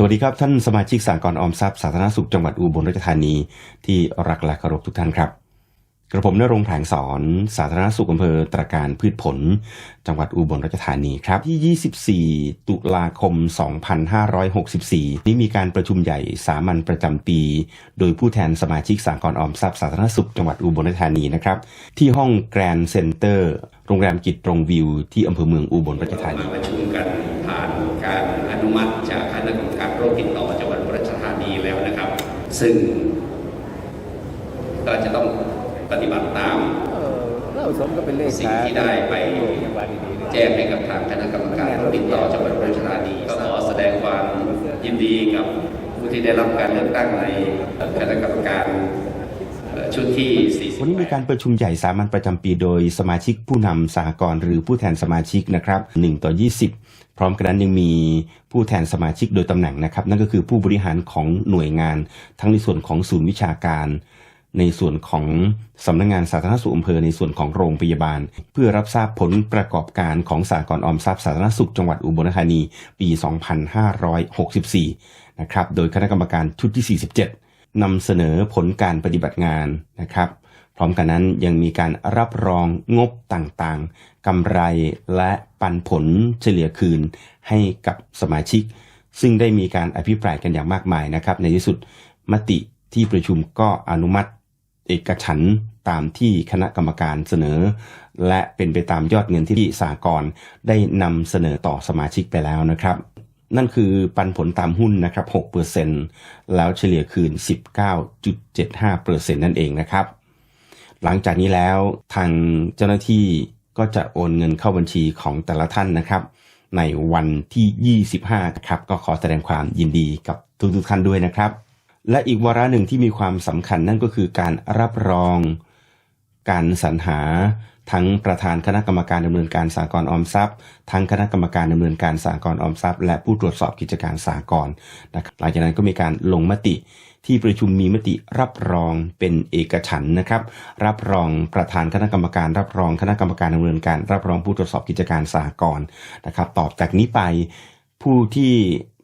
สวัสดีครับท่านสมาชิกสากลออมทรัพย์สาธารณสุขจังหวัดอุบลราชธานีที่รักและเคารพทุกท่านครับ กระผมนรงแผงสอนสาธารณสุขอำเภอตราการพืชผล จังหวัดอุบลราชธานีครับที่ 24 ตุลาคม 2564 นี้มีการประชุมใหญ่สามัญประจำปี โดยผู้แทนสมาชิกสากลออมทรัพย์สาธารณสุขจังหวัดอุบลราชธานีนะครับที่ห้องแกรนด์เซ็นเตอร์โรงแรมกิจตรงวิวที่อำเภอเมืองอุบลราชธานีประชุมกันานการอนุมัติจากคณะกรรมการโรคติดต่อจังหวัดอุบลราชธานีแล้วนะครับ ซึ่งก็จะต้องปฏิบัติตามเออเราสมก็เป็นเลขสิ่งที่ได้ไปแจ้งให้กับทางคณะกรรมการโรคติดต่อจังหวัดอุบลราชธานีก็ขอแสดงความยินดีกับผู้ที่ได้รับการเลือกตั้งในคณะกรรมการเอ่อ ชุดที่วันนี้มีการประชุมใหญ่สามัญประจำปีโดยสมาชิกผู้นำสหกรณ์หรือผู้แทนสมาชิกนะครับ1ต่อ 20 พร้อมกันนั้นยังมีผู้แทนสมาชิกโดยตำแหน่งนะครับ นั่นก็คือผู้บริหารของหน่วยงาน ทั้งในส่วนของศูนย์วิชาการ ในส่วนของสำนักงานสาธารณสุขอำเภอในส่วนของโรงพยาบาล เพื่อรับทราบผลประกอบการของสากลออมทรัพย์สาธารณสุขจังหวัดอุบลราชธานีปี 2564 นะครับ โดยคณะกรรมการชุดที่ 47 นำเสนอผลการปฏิบัติงานนะครับ พร้อมกันนั้นยังมีการรับรองงบต่างๆกำไรและปันผลเฉลี่ยคืนให้กับสมาชิก ซึ่งได้มีการอภิปรายกันอย่างมากมายนะครับ ในที่สุดมติที่ประชุมก็อนุมัติเอกฉันตามที่คณะกรรมการเสนอ และเป็นไปตามยอดเงินที่สากลได้นำเสนอต่อสมาชิกไปแล้วนะครับ นั่นคือปันผลตามหุ้นนะครับ 6%แล้วเฉลี่ยคืน 19.75%นั่นเองนะครับ หลังจากนี้แล้วทางเจ้าหน้าที่ก็จะโอนเงินเข้าบัญชีของแต่ละท่านนะครับ ในวันที่ 25นะครับก็ขอแสดงความยินดีกับทุกๆท่านด้วยนะครับ และอีกวาระหนึ่งที่มีความสำคัญนั่นก็คือการรับรอง การสรรหาทั้งประธานคณะกรรมการดำเนินการสากลออมทรัพย์ ทั้งคณะกรรมการดำเนินการสากลออมทรัพย์ และผู้ตรวจสอบกิจการสากลนะครับหลังจากนั้นก็มีการลงมติที่ประชุมมีมติรับรองเป็นเอกฉันนะครับ รับรองประธานคณะกรรมการรับรองคณะกรรมการดำเนินการ รับรองผู้ตรวจสอบกิจการสากลนะครับ ตอบจากนี้ไปผู้ที่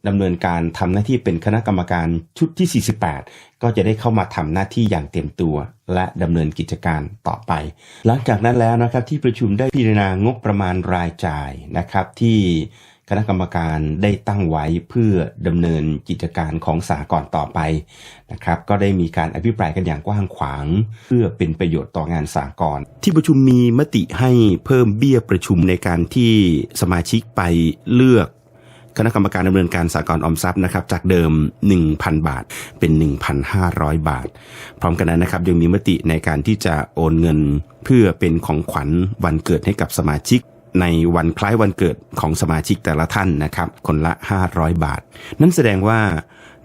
ดำเนินการทำหน้าที่เป็นคณะกรรมการชุดที่ 48 ก็จะได้เข้ามาทำหน้าที่อย่างเต็มตัว และดำเนินกิจการต่อไป หลังจากนั้นแล้วนะครับที่ประชุมได้พิจารณางบประมาณรายจ่ายนะครับที่คณะกรรมการได้ตั้งไว้เพื่อดำเนินกิจการของสากลต่อไปนะครับก็ได้มีการอภิปรายกันอย่างกว้างขวาง เพื่อเป็นประโยชน์ต่องานสากลที่ประชุมมีมติให้เพิ่มเบี้ยประชุมในการที่สมาชิกไปเลือก คณะกรรมการดำเนินการสากลออมทรัพย์นะครับจากเดิม 1,000 บาทเป็น 1,500 บาท พร้อมกันนั้นนะครับยังมีมติในการที่จะโอนเงิน เพื่อเป็นของขวัญวันเกิดให้กับสมาชิกในวันคล้ายวันเกิดของสมาชิกแต่ละท่านนะครับ คนละ 500 บาท นั่นแสดงว่า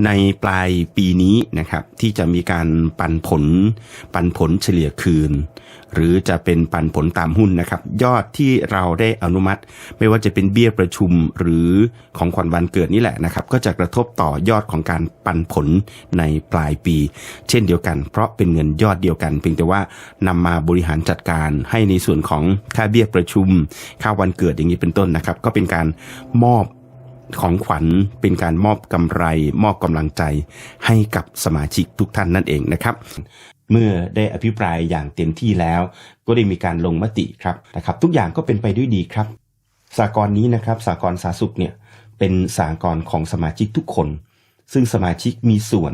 ในปลายปีนี้นะครับที่จะมีการปันผล ปันผลเฉลี่ยคืน หรือจะเป็นปันผลตามหุ้นนะครับ ยอดที่เราได้อนุมัติ ไม่ว่าจะเป็นเบี้ยประชุมหรือของขวัญวันเกิดนี่แหละนะครับ ก็จะกระทบต่อยอดของการปันผลในปลายปี เช่นเดียวกัน เพราะเป็นเงินยอดเดียวกัน เพียงแต่ว่านำมาบริหารจัดการให้ในส่วนของค่าเบี้ยประชุม ค่าวันเกิดอย่างนี้เป็นต้นนะครับ ก็เป็นการมอบ ของขวัญเป็นการมอบกำไร มอบกำลังใจให้กับสมาชิกทุกท่านนั่นเองนะครับ เมื่อได้อภิปรายอย่างเต็มที่แล้ว ก็ได้มีการลงมติครับนะครับ ทุกอย่างก็เป็นไปด้วยดีครับสากลนี้นะครับสากลสาธารณสุขเนี่ยเป็นสากลของสมาชิกทุกคน ซึ่งสมาชิกมีส่วน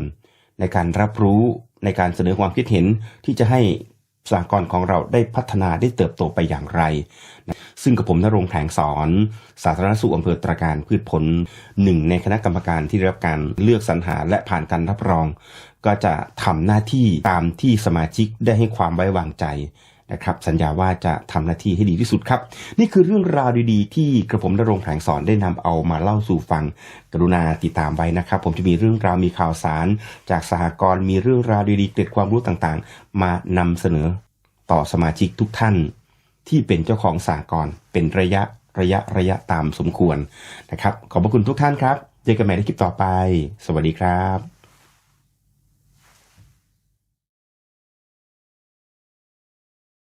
ในการรับรู้ในการเสนอความคิดเห็นที่จะให้ สากลของเราได้พัฒนาได้เติบโตไปอย่างไร ซึ่งกับผมนรงแผงสอน สาธารณสุขอำเภอตราการพืชผลหนึ่งในคณะกรรมการที่ได้รับการเลือกสรรหาและผ่านการรับรอง ก็จะทำหน้าที่ตามที่สมาชิกได้ให้ความไว้วางใจ นะครับสัญญาว่าจะทำหน้าที่ให้ดีที่สุดครับ นี่คือเรื่องราวดีๆ ที่กระผมนรงค์แผงสอนได้นำเอามาเล่าสู่ฟัง กรุณาติดตามไว้นะครับ ผมจะมีเรื่องราวมีข่าวสาร จากสหกรณ์มีเรื่องราวดีๆเกร็ดความรู้ต่างๆ มานำเสนอต่อสมาชิกทุกท่าน ที่เป็นเจ้าของสากลเป็นระยะระยะระยะตามสมควรนะครับ ขอบพระคุณทุกท่านครับเจอกันใหม่ในคลิปต่อไป สวัสดีครับ